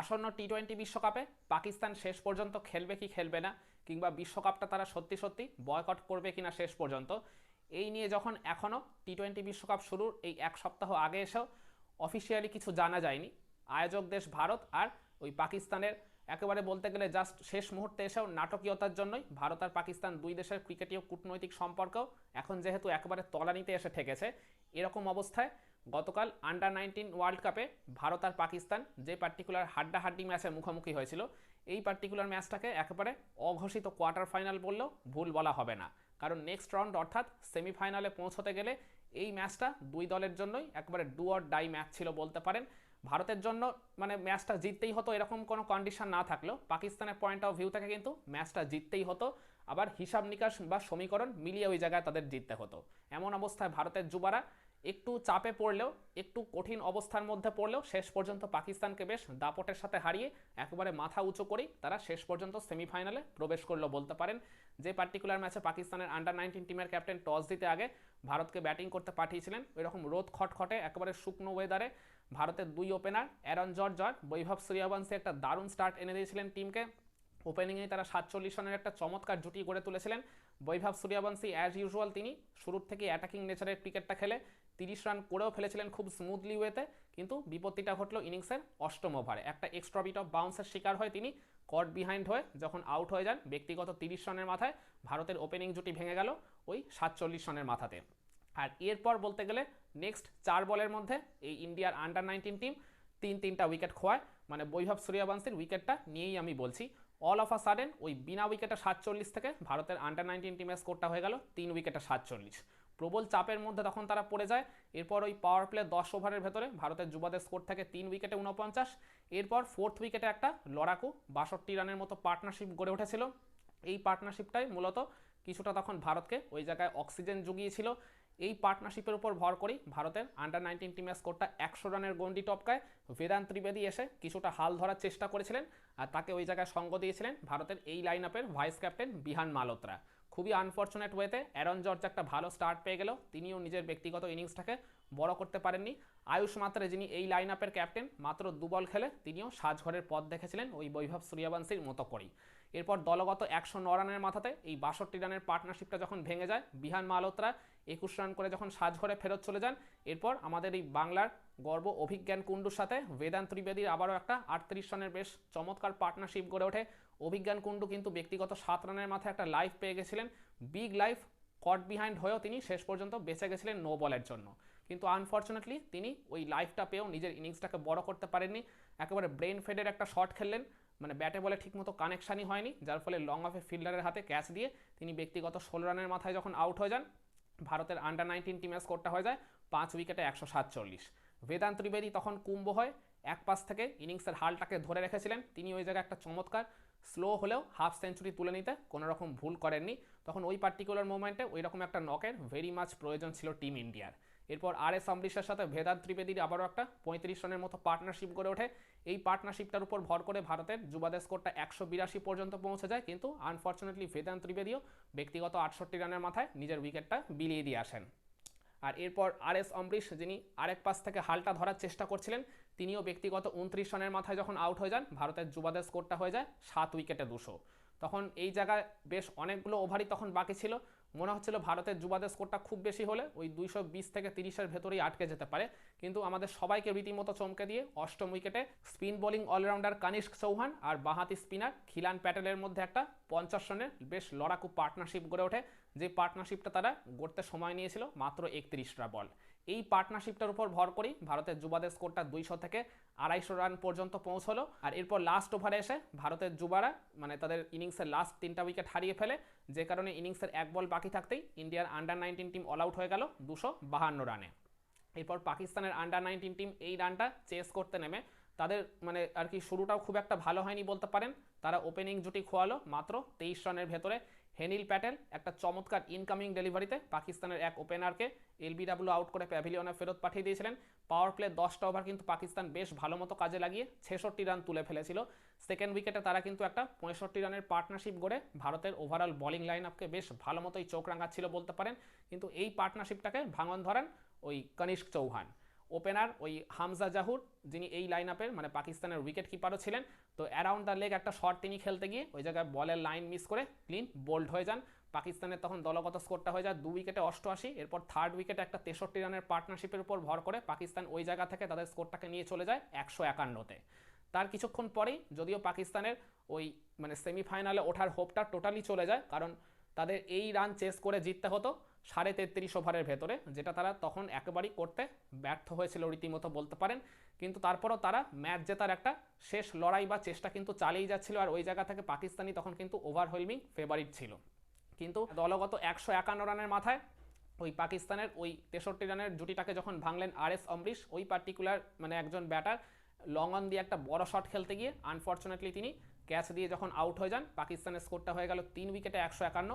আসন্ন T twenty বিশ্বকাপে পাকিস্তান শেষ পর্যন্ত খেলবে কি খেলবে না, কিংবা বিশ্বকাপটা তারা সত্যি সত্যি বয়কট করবে কি না শেষ পর্যন্ত, এই নিয়ে যখন এখনও টি টোয়েন্টি বিশ্বকাপ শুরুর এই এক সপ্তাহ আগে এসেও অফিসিয়ালি কিছু জানা যায়নি। আয়োজক দেশ ভারত আর ওই পাকিস্তানের একেবারে বলতে গেলে জাস্ট শেষ মুহূর্তে এসেও নাটকীয়তার জন্যই ভারত আর পাকিস্তান দুই দেশের ক্রিকেটীয় কূটনৈতিক সম্পর্কও এখন যেহেতু একেবারে তলানিতে এসে ঠেকেছে, এরকম অবস্থায় গতকাল আন্ডার নাইনটিন ওয়ার্ল্ড কাপে ভারত আর পাকিস্তান যে পার্টিকুলার হাড্ডাহাড্ডি ম্যাচের মুখোমুখি হয়েছিল, এই পার্টিকুলার ম্যাচটাকে একেবারে অঘোষিত কোয়ার্টার ফাইনাল বললেও ভুল বলা হবে না। কারণ নেক্সট রাউন্ড অর্থাৎ সেমিফাইনালে পৌঁছতে গেলে এই ম্যাচটা দুই দলের জন্যই একবারে ডু অর ডাই ম্যাচ ছিল বলতে পারেন। ভারতের জন্য মানে ম্যাচটা জিততেই হতো, এরকম কোনো কন্ডিশন না থাকলেও পাকিস্তানের পয়েন্ট অফ ভিউ থেকে কিন্তু ম্যাচটা জিততেই হতো। আবার হিসাব নিকাশ বা সমীকরণ মিলিয়ে ওই জায়গায় তাদের জিততে হতো। এমন অবস্থায় ভারতের যুবারা একটু চাপে পড়লেও, একটু কঠিন অবস্থার মধ্যে পড়লেও শেষ পর্যন্ত পাকিস্তানকে বেশ দাপটের সাথে হারিয়ে একেবারে মাথা উঁচু করেই তারা শেষ পর্যন্ত সেমিফাইনালে প্রবেশ করল বলতে পারেন। যে পার্টিকুলার ম্যাচে পাকিস্তানের আন্ডার নাইনটিন টিমের ক্যাপ্টেন টস দিতে আগে ভারতকে ব্যাটিং করতে পাঠিয়েছিলেন ওই রকম রোদ খটখটে, একেবারে শুকনো ওয়েদারে ভারতের দুই ওপেনার অ্যারন জর্জ জর্জ বৈভব সূর্যবংশী একটা দারুণ স্টার্ট এনে দিয়েছিলেন টিমকে ওপেনিংয়ে তারা সাতচল্লিশ রানের একটা চমৎকার জুটি গড়ে তুলেছিলেন। বৈভব সূর্যবংশী অ্যাজ ইউজুয়াল তিনি শুরুর থেকে অ্যাটাকিং নেচারের ক্রিকেটটা খেলে তিরিশ রান করেও ফেলেছিলেন খুব স্মুথলি ওয়েতে কিন্তু বিপত্তিটা ঘটলো ইনিংসের অষ্টম ওভারে একটা এক্সট্রা বিট অফ বাউন্সের শিকার হয় তিনি কট বিহাইন্ড হয়ে যখন আউট হয়ে যান, ব্যক্তিগত তিরিশ রানের মাথায় ভারতের ওপেনিং জুটি ভেঙে গেল ওই সাতচল্লিশ রানের মাথাতে। আর এরপর বলতে গেলে নেক্সট চার বলের মধ্যে এই ইন্ডিয়ার আন্ডার নাইনটিন টিম তিন তিনটা উইকেট খোয়ায়। মানে বৈভব সূর্যবংশীর উইকেটটা নিয়েই আমি বলছি। অল অফ আ সাডেন ওই বিনা উইকেটে সাতচল্লিশ থেকে ভারতের আন্ডার নাইনটিন টিমের স্কোরটা হয়ে গেল, তিন উইকেটে সাতচল্লিশ। প্রবল চাপের মধ্যে তখন তারা পড়ে যায়। এরপর ওই পাওয়ার প্লে দশ ওভারের ভেতরে ভারতের যুবাদের স্কোর থাকে তিন উইকেটে উনপঞ্চাশ এরপর ফোর্থ উইকেটে একটা লড়াকু বাষট্টি রানের মতো পার্টনারশিপ গড়ে উঠেছিল। এই পার্টনারশিপটাই মূলত কিছুটা তখন ভারতকে ওই জায়গায় অক্সিজেন জুগিয়েছিল। এই পার্টনারশিপের উপর ভর করেই ভারতের আন্ডার নাইনটিন টিমের স্কোরটা একশো রানের গন্ডি টপকায়। বেদান্ত ত্রিবেদী এসে কিছুটা হাল ধরার চেষ্টা করেছিলেন আর তাকে ওই জায়গায় সঙ্গ দিয়েছিলেন ভারতের এই লাইন আপের ভাইস ক্যাপ্টেন বিহান মালোত্রা। খুবই আনফর্চুনেট ওয়েতে অ্যারন জর্জ একটা ভালো স্টার্ট পেয়ে গেল। তিনিও নিজের ব্যক্তিগত ইনিংসটাকে বড় করতে পারেননি। আয়ুষ মাত্রে যিনি এই লাইন আপের ক্যাপ্টেন মাত্র দু বল খেলে তিনিও সাজঘরের পথ দেখেছিলেন ওই বৈভব সূর্যবংশীর মতো করেই। এরপর দলগত একশো ন রানের মাথাতে এই বাষট্টি রানের পার্টনারশিপটা যখন ভেঙে যায়, বিহান মালোত্রা একুশ রান করে যখন সাজঘরে ফেরত চলে যান, এরপর আমাদের এই বাংলার গর্ব অভিজ্ঞান কুণ্ডুর সাথে, বেদান্ত ত্রিবেদীর আবারও একটা আটত্রিশ রানের বেশ চমৎকার পার্টনারশিপ গড়ে ওঠে। অভিজ্ঞান কুণ্ডু কিন্তু ব্যক্তিগত সাত রানের মাথায় একটা লাইফ পেয়ে গেছিলেন। বিগ লাইফ কট বিহাইন্ড হয়েও তিনি শেষ পর্যন্ত বেঁচে গেছিলেন নো বলের জন্য। কিন্তু আনফর্চুনেটলি তিনি ওই লাইফটা পেয়েও নিজের ইনিংসটাকে বড় করতে পারেননি। একেবারে ব্রেন ফেডের একটা শট খেললেন। মানে ব্যাটে বলে ঠিকমতো কানেকশানই হয়নি, যার ফলে লং অফে ফিল্ডারের হাতে ক্যাচ দিয়ে তিনি ব্যক্তিগত ষোলো রানের মাথায় যখন আউট হয়ে যান, ভারতের আন্ডার নাইনটিন টিমের স্কোরটা হয়ে যায় পাঁচ উইকেটে একশো সাতচল্লিশ। বেদান্ত ত্রিবেদী তখন কুম্ভ হয় এক পাশ থেকে ইনিংসের হালটাকে ধরে রেখেছিলেন। তিনি ওই জায়গায় একটা চমৎকার স্লো হলেও হাফ সেঞ্চুরি তুলে নিতে কোনো রকম ভুল করেননি। তখন ওই পার্টিকুলার মোমেন্টে ওই রকম একটা নকের ভেরি মাচ প্রয়োজন ছিল টিম ইন্ডিয়ার এরপর আর এস অমৃশের সাথে ভেদান্ত ত্রিবেদীর আবারও একটা পঁয়ত্রিশ রানের মতো পার্টনারশিপ গড়ে ওঠে। এই পার্টনারশিপটার উপর ভর করে ভারতের যুবাদের স্কোরটা একশো বিরাশি পর্যন্ত পৌঁছে যায়, কিন্তু আনফর্চুনেটলি ভেদান্ত ত্রিবেদীও ব্যক্তিগত আটষট্টি রানের মাথায় নিজের উইকেটটা বিলিয়ে দিয়ে আসেন। আর এরপর আর এস অমৃশ যিনি আরেক পাশ থেকে হালটা ধরার চেষ্টা করছিলেন তিনিও ব্যক্তিগত উনত্রিশ রানের মাথায় যখন আউট হয়ে যান, ভারতের যুবাদের স্কোরটা হয়ে যায় সাত উইকেটে দুশো। তখন এই জায়গায় বেশ অনেকগুলো ওভারই তখন বাকি ছিল। মনে হচ্ছিল ভারতের যুবাদের স্কোরটা খুব বেশি হলে ওই দুইশো বিশ থেকে তিরিশের ভেতরেই আটকে যেতে পারে। কিন্তু আমাদের সবাইকে রীতিমতো চমকে দিয়ে অষ্টম উইকেটে spin bowling allrounder Kanishk Chauhan আর বাহাতি স্পিনার খিলান প্যাটেলের মধ্যে একটা পঞ্চাশ রানের বেশ লড়াকু পার্টনারশিপ গড়ে ওঠে। যে পার্টনারশিপটা তারা গড়তে সময় নিয়েছিল মাত্র একত্রিশটা বল এই পার্টনারশিপটার উপর ভর করেই ভারতের যুবাদের স্কোরটা দুইশো থেকে আড়াইশো রান পর্যন্ত পৌঁছলো। আর এরপর লাস্ট ওভারে এসে ভারতের যুবারা মানে তাদের ইনিংসের লাস্ট তিনটা উইকেট হারিয়ে ফেলে। যে কারণে ইনিংসের এক বল বাকি থাকতেই ইন্ডিয়ার under nineteen team all out হয়ে গেল দুশো বাহান্ন রানে। এরপর পাকিস্তানের আন্ডার নাইনটিন টিম এই রানটা চেস করতে নেমে। তাদের মানে আর কি শুরুটাও খুব একটা ভালো হয়নি বলতে পারেন। তারা ওপেনিং জুটি খোয়ালো মাত্র তেইশ রানের ভেতরে। হেনিল প্যাটেল, একটা চমৎকার ইনকামিং ডেলিভারিতে পাকিস্তানের এক ওপেনারকে এলবিডাব্লিউ আউট করে প্যাভিলিয়নে ফেরত পাঠিয়ে দিয়েছিলেন। পাওয়ার প্লে দশটা ওভার কিন্তু পাকিস্তান বেশ ভালো মতো কাজে লাগিয়ে ছেষট্টি রান তুলে ফেলেছিল। সেকেন্ড উইকেটে তারা কিন্তু একটা পঁয়ষট্টি রানের পার্টনারশিপ গড়ে ভারতের ওভারঅল বোলিং লাইন আপকে বেশ ভালো মতোই চোখ রাঙাচ্ছিল বলতে পারেন। কিন্তু এই পার্টনারশিপটাকে ভাঙন ধরেন ওই কনিষ্ক চৌহান। ওপেনার ওই হামজা জাহুর, যিনি এই লাইন আপের মানে পাকিস্তানের উইকেট কিপারও ছিলেন। তো অ্যারাউন্ড দ্য লেগ একটা শট তিনি খেলতে গিয়ে ওই জায়গায় বলের লাইন মিস করে ক্লিন বোল্ড হয়ে যান। পাকিস্তানের তখন দলগত স্কোরটা হয়ে যায় দু উইকেটে অষ্টআশি। এরপর থার্ড উইকেটে একটা তেষট্টি রানের পার্টনারশিপের উপর ভর করে পাকিস্তান ওই জায়গা থেকে তাদের স্কোরটাকে নিয়ে চলে যায় একশো একান্নতে। তার কিছুক্ষণ পরেই যদিও পাকিস্তানের ওই মানে সেমিফাইনালে ওঠার হোপটা টোটালি চলে যায়, কারণ তাদের এই রান চেস করে জিততে হতো। সাড়ে তেত্রিশ ওভারের ভেতরে, যেটা তারা তখন একেবারেই করতে ব্যর্থ হয়েছিল রীতিমতো বলতে পারেন। কিন্তু তারপরও তারা ম্যাচ জেতার একটা শেষ লড়াই বা চেষ্টা কিন্তু চালিয়ে যাচ্ছিল আর ওই জায়গা থেকে পাকিস্তানি তখন কিন্তু ওভারহেলমিং ফেভারিট ছিল। কিন্তু দলগত একশো একান্ন রানের মাথায় ওই পাকিস্তানের ওই তেষট্টি রানের জুটিটাকে যখন ভাঙলেন আর এস অমরিশ, ওই পার্টিকুলার মানে একজন ব্যাটার লং অন দিয়ে একটা বড় শট খেলতে গিয়ে আনফর্চুনেটলি তিনি ক্যাচ দিয়ে যখন আউট হয়ে যান, পাকিস্তানের স্কোরটা হয়ে গেল তিন উইকেটে একশো একান্ন।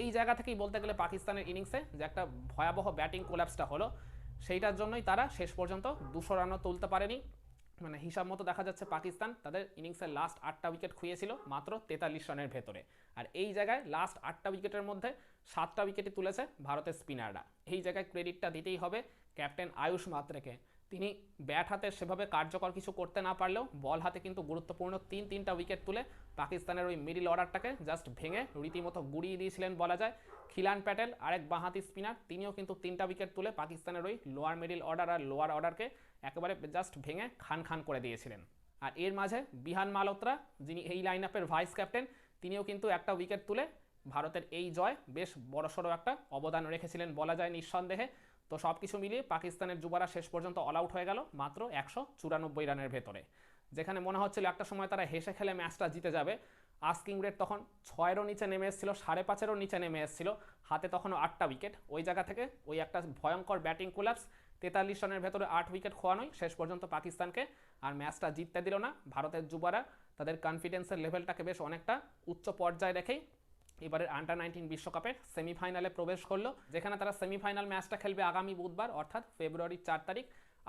এই জায়গা থেকেই বলতে গেলে পাকিস্তানের ইনিংসে যে একটা ভয়াবহ ব্যাটিং কোল্যাপসটা হলো, সেইটার জন্যই তারা শেষ পর্যন্ত দুশো রানও তুলতে পারেনি। মানে হিসাব মতো দেখা যাচ্ছে পাকিস্তান তাদের ইনিংসের লাস্ট আটটা উইকেট খুইয়েছিল মাত্র তেতাল্লিশ রানের ভেতরে। আর এই জায়গায় লাস্ট আটটা উইকেটের মধ্যে সাতটা উইকেটই তুলেছে ভারতের স্পিনাররা এই জায়গায় ক্রেডিটটা দিতেই হবে ক্যাপ্টেন আয়ুষ মাত্রেকে। তিনি ব্যাট হাতে সেভাবে কার্যকর কিছু করতে না পারলেও বল হাতে কিন্তু গুরুত্বপূর্ণ তিন তিনটা উইকেট তুলে পাকিস্তানের ওই মিডিল অর্ডারটাকে জাস্ট ভেঙে রীতিমতো গুড়িয়ে দিয়েছিলেন বলা যায়। খিলান প্যাটেল, আরেক বাঁহাতি স্পিনার, তিনিও কিন্তু তিনটা উইকেট তুলে পাকিস্তানের ওই লোয়ার মিডিল অর্ডার আর লোয়ার অর্ডারকে একেবারে জাস্ট ভেঙে খান খান করে দিয়েছিলেন। আর এর মাঝে বিহান মালোত্রা যিনি এই লাইন আপের ভাইস ক্যাপ্টেন তিনিও কিন্তু একটা উইকেট তুলে ভারতের এই জয় বেশ বড়সড় একটা অবদান রেখেছিলেন বলা যায় নিঃসন্দেহে। তো সব কিছু মিলিয়ে পাকিস্তানের যুবারা শেষ পর্যন্ত অল আউট হয়ে গেল, মাত্র একশো চুরানব্বই রানের ভেতরে। যেখানে মনে হচ্ছিল একটা সময় তারা হেসে খেলে ম্যাচটা জিতে যাবে। আস্কিং রেট তখন ছয়েরও নিচে নেমে এসেছিল, সাড়ে পাঁচেরও নিচে নেমে এসেছিল, হাতে তখনও আটটা উইকেট ওই জায়গা থেকে ওই একটা ভয়ঙ্কর ব্যাটিং কোলাপস তেতাল্লিশ রানের ভেতরে আট উইকেট খোয়ানোই শেষ পর্যন্ত পাকিস্তানকে। আর ম্যাচটা জিততে দিল না, ভারতের যুবারা তাদের কনফিডেন্সের লেভেলটাকে বেশ অনেকটা উচ্চ পর্যায়ে রেখেই এবারের আন্ডার নাইনটিন বিশ্বকাপের সেমিফাইনালে প্রবেশ করল, যেখানে তারা সেমিফাইনাল ম্যাচটা খেলবে আগামী বুধবার, অর্থাৎ ফেব্রুয়ারির চার তারিখ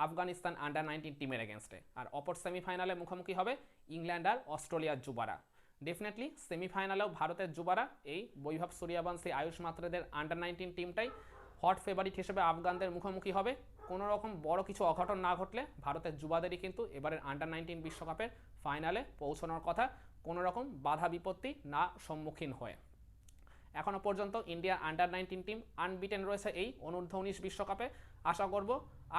আফগানিস্তান আন্ডার নাইনটিন টিমের এগেনস্টে। আর অপর সেমিফাইনালে মুখোমুখি হবে ইংল্যান্ড আর অস্ট্রেলিয়ার যুবারা। ডেফিনেটলি সেমিফাইনালেও ভারতের যুবারা এই বৈভব সূর্যবংশী আয়ুষ মাত্রেদের আন্ডার নাইনটিন টিমটাই হট ফেভারিট হিসেবে আফগানদের মুখোমুখি হবে। কোনো রকম বড় কিছু অঘটন না ঘটলে ভারতের যুবাদেরই কিন্তু এবারের আন্ডার নাইনটিন বিশ্বকাপের ফাইনালে পৌঁছানোর কথা। কোনো রকম বাধা বিপত্তি না সম্মুখীন হয়ে। এখনও পর্যন্ত India under nineteen team unbeaten রয়েছে এই অনূর্ধ্ব উনিশ বিশ্বকাপে। আশা করব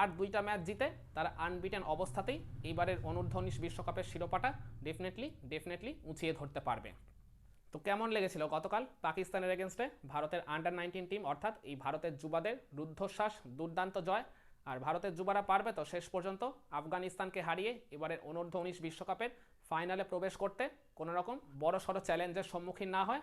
আর দুইটা ম্যাচ জিতে তারা আনবিটেন অবস্থাতেই এইবারের অনূর্ধ্ব উনিশ বিশ্বকাপের শিরোপাটা ডেফিনেটলি ডেফিনেটলি উঁচিয়ে ধরতে পারবে। তো কেমন লেগেছিল গতকাল পাকিস্তানের এগেনস্টে ভারতের আন্ডার নাইনটিন টিম অর্থাৎ এই ভারতের যুবাদের রুদ্ধশ্বাস, দুর্দান্ত জয়, আর ভারতের যুবারা পারবে তো শেষ পর্যন্ত আফগানিস্তানকে হারিয়ে এবারের অনূর্ধ্ব উনিশ বিশ্বকাপের ফাইনালে প্রবেশ করতে। কোনো রকম বড় সড়ো চ্যালেঞ্জের সম্মুখীন না হয়।